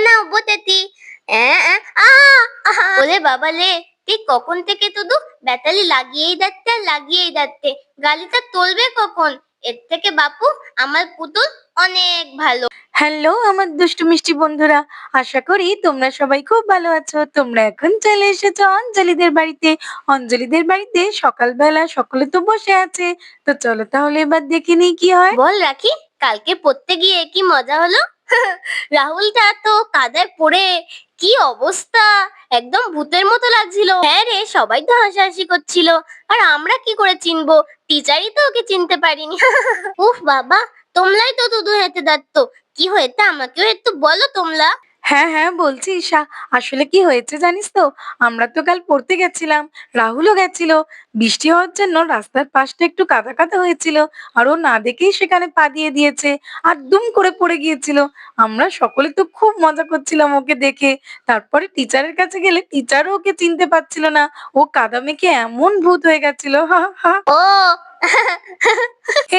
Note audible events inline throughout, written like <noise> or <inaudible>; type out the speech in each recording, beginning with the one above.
না বাবা লে তুই কখন থেকে তুদু ব্যাটালি লাগিয়েই যাচ্ছে আর লাগিয়েই যাচ্ছে। গালিটা তুলবে কখন? এর থেকে বাপু আমার পুতুল অনেক ভালো। হ্যালো আমার দুষ্টু মিষ্টি বন্ধুরা আশা করি তোমরা সবাই খুব ভালো আছো। তোমরা এখন চলে এসেছ অঞ্জলিদের বাড়িতে। অঞ্জলিদের বাড়িতে সকালবেলা সকলে তো বসে আছে। তো চলো তাহলে এবার দেখে নিই কি হয়। বল রাখি কালকে পড়তে গিয়ে কি মজা হলো? <laughs> রাহুলটা তো কাদায় পড়ে, কি অবস্থা? একদম ভূতের মতো লাগছিল। হ্যাঁ রে, সবাই তো হাসাহাসি করছিল। আর আমরা কি করে চিনবো? টিচারই তো ওকে চিনতে পারিনি। <laughs> উফ বাবা, তোমলাই তো দুধু হেঁটে দাঁড়তো। কি হয়েছে আমাকেও একটু বলো তোমরা হ্যাঁ হ্যাঁ বলছি ঈশা। আসলে কি হয়েছে জানিস তো? আমরা তো কাল পড়তে গেছিলাম, রাহুলও গেছিল। বৃষ্টি হওয়ার জন্য রাস্তার পাশটা একটু কাদা কাদা হয়েছিল আর ও না দেখেই সেখানে পা দিয়ে দিয়েছে আর দুম করে পড়ে গিয়েছিল। আমরা সকলে তো খুব মজা করছিলাম ওকে দেখে। তারপরে টিচারের কাছে গেলে টিচারও ওকে চিনতে পারছিল না। ও কাদা মেখে এমন ভূত হয়ে গেছিল। হা হা ও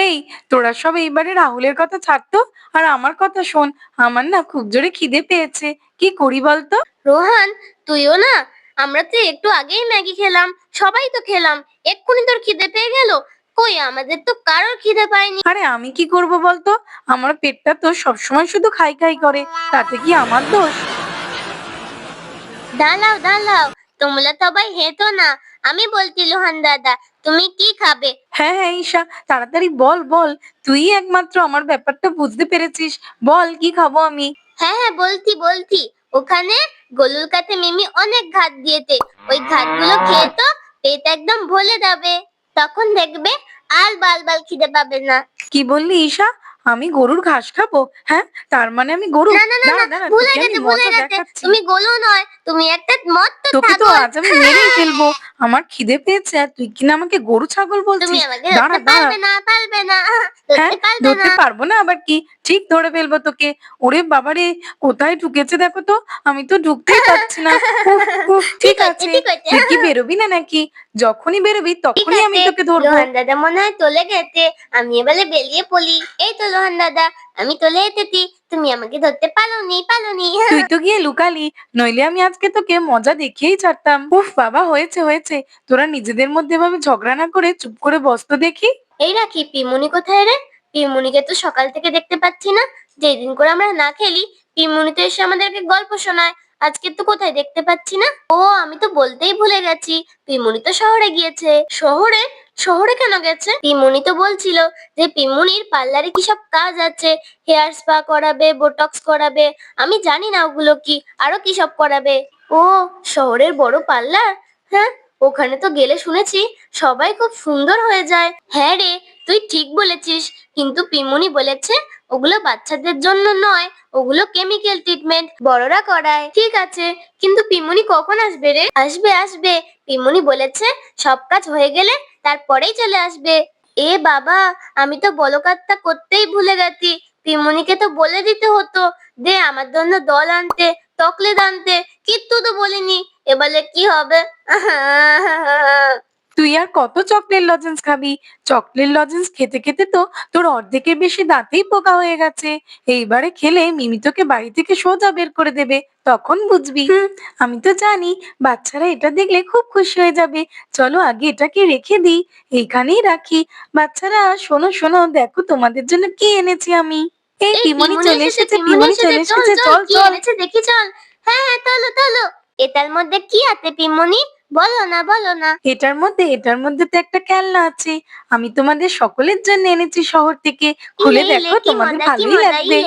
এই তোরা সব এইবারে রাহুলের কথা ছাড়তো আর আমার কথা শোন। আমার না খুব জোরে খিদে পেয়েছে। কি করি বলতো? রোহান তুইও না? আমরা তো একটু আগেই ম্যাগি খেলাম সবাই তো খেলাম। এক্ষুনি তোর খিদে পেয়ে গেল? কই আমাদের তো কারোর খিদে পায়নি। আরে আমি কি করব বলতো? আমার পেটটা তো সবসময় শুধু খাই খাই করে তাতে কি আমার দোষ? দাঁড়াও দাঁড়াও। তোমরা সবাই হেঁটো না। আমি বলছি লোহান দাদা তুমি কি খাবে? হ্যাঁ হ্যাঁ ঈশা তাড়াতাড়ি বল বল। তুই একমাত্র আমার ব্যাপারটা বুঝতে পেরেছিস। বল কি খাব আমি? হ্যাঁ হ্যাঁ বলছি বলছি। ওখানে গলুর কাছে মিমি অনেক ঘাট দিয়েছে। ওই ঘাটগুলো খেয়ে তো পেট একদম ভরে যাবে। তখন দেখবে আর বাল বাল খিদে পাবে না। কি বললি ঈশা? আমি গরুর ঘাস খাব হ্যাঁ? তার মানে আমি গরু না না না ভুলে গেছে ভুলে গেছে। তুমি গরু নয় তুমি একটা মত তো তোকে তো আজ আমি মেরেই ফেলব। আমার খিদে পেয়েছে আর তুই কিনা আমাকে গরু ছাগল তুমি বলছিস? আমাকে দাঁড়া দাঁড়া। না পারবে না। হ্যাঁ ধরতে পারবে না আবার কি? ঠিক ধরে ফেলব তোকে। ওরে বাবারে কোথায় ঢুকেছে দেখো তো? আমি তো ঢুকতেই পারছি না। <laughs> ঠিক আছে তুই কি বেরোবি না নাকি? যখনই বেরোবি তখনই আমি তোকে ধরবো। লোহান দাদা মনে হয় চলে গেছে। আমি এবারে বেরিয়ে পড়ি। এই তো লোহান দাদা আমি চলে এসেছি। তুমি আমাকে ধরতে পারোনি পারোনি। তুই তো গিয়ে লুকালি। নইলে আমি আজকে তোকে মজা দেখিয়েই ছাড়তাম। উফ বাবা হয়েছে হয়েছে। তোরা নিজেদের মধ্যে ভাবে ঝগড়া না করে চুপ করে বসতো দেখি। এই রাখি পিমুনি কোথায় রে? পিমুনিকে তো সকাল থেকে দেখতে পাচ্ছি না। যেদিন করে আমরা না খেলি, পিমুনি তো এসে আমাদেরকে গল্প শোনায়। আজকে তো কোথায় দেখতে পাচ্ছি না? ও, আমি তো বলতেই ভুলে গেছি। পিমুনি তো শহরে গিয়েছে। শহরে? শহরে কেন গেছে? পিমুনি তো বলছিল যে পিমুনির পার্লারে কি সব কাজ আছে। হেয়ার স্পা করাবে, বোটক্স করাবে, আমি জানি না ওগুলো কি, আরও কি সব করাবে। ও, শহরের বড় পার্লার? হ্যাঁ ওখানে তো গেলে শুনেছি সবাই খুব সুন্দর হয়ে যায়। হ্যাঁ রে, তুই ঠিক বলেছিস। কিন্তু পিমুনি বলেছে, ওগুলো বাচ্চাদের জন্য নয়, ওগুলো কেমিক্যাল ট্রিটমেন্ট বড়রা করায়। ঠিক আছে, কিন্তু পিমুনি কখন আসবে রে? আসবে আসবে। পিমুনি বলেছে, সব কাজ হয়ে গেলে তারপরেই চলে আসবে। এ বাবা, আমি তো বলকাতটা করতেই ভুলে গেছি। পিমুনিকে তো বলে দিতে হতো, দে আমার জন্য দল আনতে চকলেট আনতে কিচ্ছু তো বলিনি। এবারে কি হবে? তুই আর কত চকলেট লজেন্স খাবি? চকলেট লজেন্স খেতে খেতে তো তোর অর্ধেকের বেশি দাঁতেই পোকা হয়ে গেছে। এইবারে খেলে মিমি তোকে বাড়ি থেকে সোজা বের করে দেবে তখন বুঝবি। আমি তো জানি বাচ্চারা এটা দেখলে খুব খুশি হয়ে যাবে। চলো আগে এটাকে রেখে দিই এইখানেই রাখি। বাচ্চারা শোনো শোনো দেখো তোমাদের জন্য কি এনেছি আমি। এই পিমনি চলে এসেছে পিমনি চলে এসেছে চল চল দেখি চল। হ্যাঁ হ্যাঁ চলো চলো এটার মধ্যে কি আছে পিমনি বলো না বলো না। এটার মধ্যে এটার মধ্যে তো একটা খেলনা আছে। আমি তোমাদের সকলের জন্য এনেছি শহর থেকে। খুলে দেখো তোমাদের ভালোই লাগবে।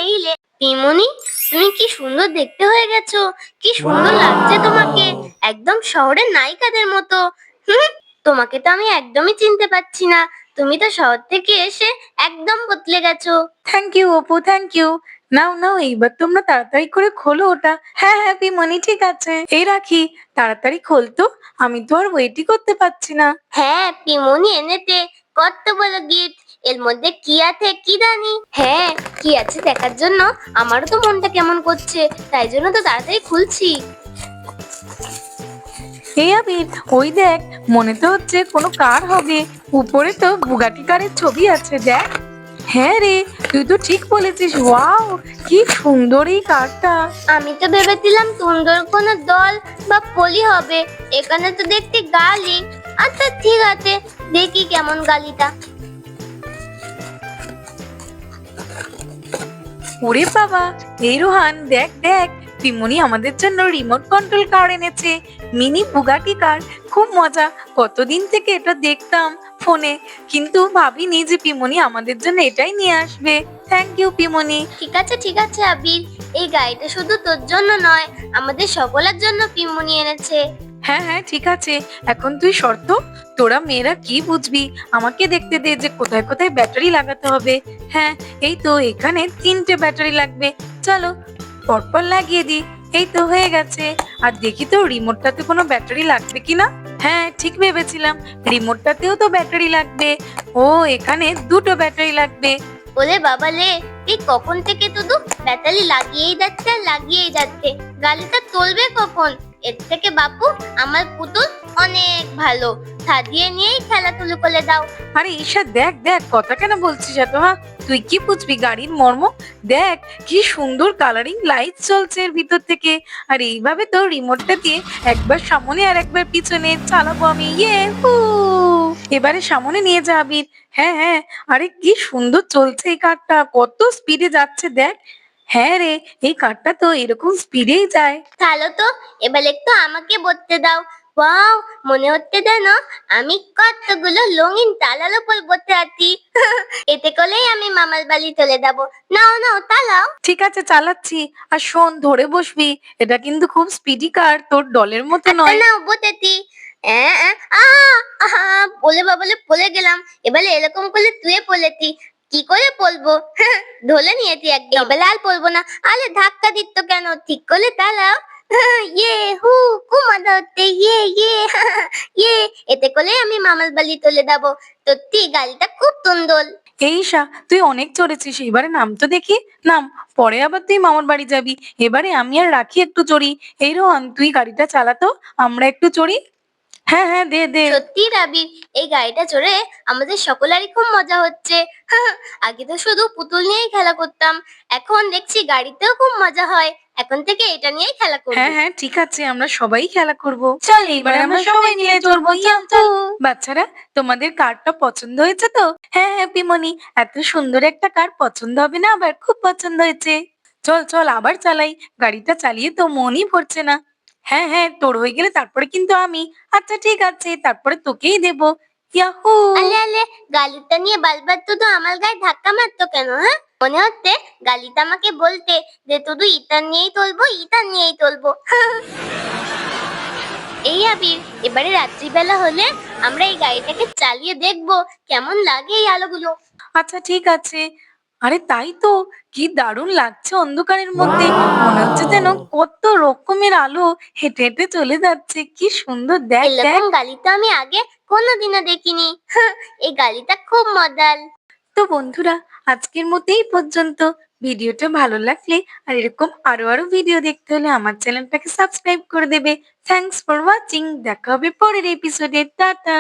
পিমনি তুমি কি সুন্দর দেখতে হয়ে গেছো। কি সুন্দর লাগছে তোমাকে। একদম শহরের নায়িকাদের মতো। হুম তোমাকে তো আমি একদমই চিনতে পারছি না। তুমি তো শহর থেকে এসে একদম বদলে গেছো। Thank you Apu thank you নাও নাও এইবার তোমরা তাড়াতাড়ি করে খোলো ওটা। হ্যাঁ হ্যাঁ পিমনি ঠিক আছে। এই রাখি তাড়াতাড়ি খোলতো আমি তো আর ওয়েটই করতে পারছি না। হ্যাঁ পিমনি এনেতে কত বড় গিফট এর মধ্যে কি আছে কি জানি? হ্যাঁ কি আছে দেখার জন্য? আমারও তো মনটা কেমন করছে তাই জন্য তো তাড়াতাড়ি খুলছি। এই আবির ওই দেখ মনে তো হচ্ছে কোনো কার হবে। উপরে তো বুগাটি কারের ছবি আছে দেখ। হ্যাঁ রে তুই তো ঠিক বলেছিস ওয়াও কি সুন্দর এই কারটা। আমি তো ভেবেছিলাম সুন্দর কোনো দল বা পলি হবে এখানে তো দেখতে গালি। আচ্ছা ঠিক আছে দেখি কেমন গালিটা। ওরে বাবা এই রোহান দেখ দেখ পিমনি আমাদের জন্য রিমোট কন্ট্রোল কার এনেছে। মিনি বুগাটি কার খুব মজা কতদিন থেকে এটা দেখতাম। ফোনে। কিন্তু ভাবিনি যে পিমনি আমাদের জন্য এটাই নিয়ে আসবে। Thank you Pimoni. ঠিক আছে ঠিক আছে আবির। এই গাড়িটা শুধু তোর জন্য নয় আমাদের সকলের জন্য পিমনি এনেছে। হ্যাঁ হ্যাঁ ঠিক আছে। এখন তুই শর্ত তোরা মেয়েরা কি বুঝবি? আমাকে দেখতে দে যে কোথায় কোথায় ব্যাটারি লাগাতে হবে। হ্যাঁ এই তো এখানে তিনটে ব্যাটারি লাগবে। চলো পরপর লাগিয়ে দি এই তো হয়ে গেছে। আর দেখি তো রিমোটটাতে কোনো ব্যাটারি লাগবে কিনা? হ্যাঁ ঠিক ভেবেছিলাম। রিমোটটাতেও তো ব্যাটারি লাগবে। ও, এখানে দুটো ব্যাটারি লাগবে। ওলে বাবা লে এই কখন থেকে শুধু ব্যাটারি লাগিয়েই যাচ্ছে আর লাগিয়েই যাচ্ছে? গাড়িটা চলবে কখন? এর থেকে বাপু, আমার পুতুল অনেক ভালো। সাজিয়ে নিয়েই খেলাধুলো করে দাও। আরে ঈশা দেখ দেখ কথা কেন বলছিস এত হ্যাঁ? তুই কি বুঝবি গাড়ির মর্ম? দেখ কি সুন্দর কালারিং লাইট চলছে এর ভিতর থেকে। আর এইভাবে তো রিমোটটা দিয়ে একবার সামনে আর একবার পিছনে চালাবো আমি। ইয়ে হু। এবারে সামনে নিয়ে যাবি হ্যাঁ হ্যাঁ আরে কি সুন্দর চলছে এই কারটা কত স্পিডে যাচ্ছে দেখ। হ্যাঁ রে এই কারটা তো এরকম স্পিডেই যায়। তাহলে তো এবার একটু আমাকে বলতে দাও। ওয়াও মনে হচ্ছে যেন আমি কতগুলো রঙিন তালার উপর বসে আছি। <laughs> এতে করেই আমি মামার বাড়ি চলে যাব। নাও নাও তালাও। ঠিক আছে চালাচ্ছি। আর শোন ধরে বসবি। এটা কিন্তু খুব স্পিডি কার তোর ডলের মতো নয়। নাও বসেছি। বলে বাবলে পলে গেলাম। এবারে এরকম করলে তুই পলেছি কি করে পলবো <laughs> ধরে নিয়েছি একদম। এবারে আর পলবো না। আরে ধাক্কা দিত কেন? ঠিক করলে তালাও। <laughs> হু খুব মজা হচ্ছে ইয়ে ইয়ে <laughs> ইয়ে এতে করে আমি মামার বাড়ি চলে যাব সত্যি গাড়িটা খুব সুন্দর এই ঈশা তুই অনেক চড়েছিস এবারে নাম তো দেখি। নাম পরে আবার তুই মামার বাড়ি যাবি। এবারে আমি আর রাখি একটু চড়ি এই রোহন তুই গাড়িটা চালাতো আমরা একটু চড়ি হ্যাঁ হ্যাঁ দে দে। সত্যি রাবির এই গাড়িটা চড়ে আমাদের সকলেরই খুব মজা হচ্ছে। <laughs> আগে তো শুধু পুতুল নিয়েই খেলা করতাম এখন দেখছি গাড়িতেও খুব মজা হয়। এখন থেকে এটা নিয়েই খেলা করব। হ্যাঁ হ্যাঁ ঠিক আছে আমরা সবাই খেলা করব। চল এবারে আমরা সবাই মিলে ইয়াহু! বাচ্চারা তোমাদের কারটা পছন্দ হয়েছে তো? হ্যাঁ হ্যাঁ পিমনি এত সুন্দর একটা কার পছন্দ হবে না? আবার খুব পছন্দ হয়েছে। চল চল আবার চালাই। গাড়িটা চালিয়ে তো মনই ভরছে না। হ্যাঁ হ্যাঁ তোর হয়ে গেলে তারপরে কিন্তু আমি। আচ্ছা ঠিক আছে তারপরে তোকেই দেবো। ইয়াহু! আলে আলে গালিটা নিয়ে বারবার তো আমার গায়ে ধাক্কা মারতো কেন হ্যাঁ? মনে হচ্ছে গালিটা আমাকে বলতে যে শুধু ইটার নিয়েই তুলবো ইটার নিয়েই তুলবো এই আবির এবারে রাত্রিবেলা হলে আমরা এই গাড়িটাকে চালিয়ে দেখব কেমন লাগে এই আলোগুলো। আচ্ছা ঠিক আছে। আরে তাই তো কি দারুণ লাগছে অন্ধকারের মধ্যে। মনে হচ্ছে যেন কত রকমের আলো হেঁটে হেঁটে চলে যাচ্ছে। কি সুন্দর দেখ দেখ। এরকম আমি আগে কোনোদিনও দেখিনি। <laughs> এই গালিটা খুব মজার। তো বন্ধুরা, আজকের মতো এই পর্যন্ত। ভিডিওটা ভালো লাগলে আর এরকম আরও আরও ভিডিও দেখতে হলে আমার চ্যানেলটাকে সাবস্ক্রাইব করে দেবে। থ্যাংকস ফর ওয়াচিং দেখা হবে পরের এপিসোডে টাটা।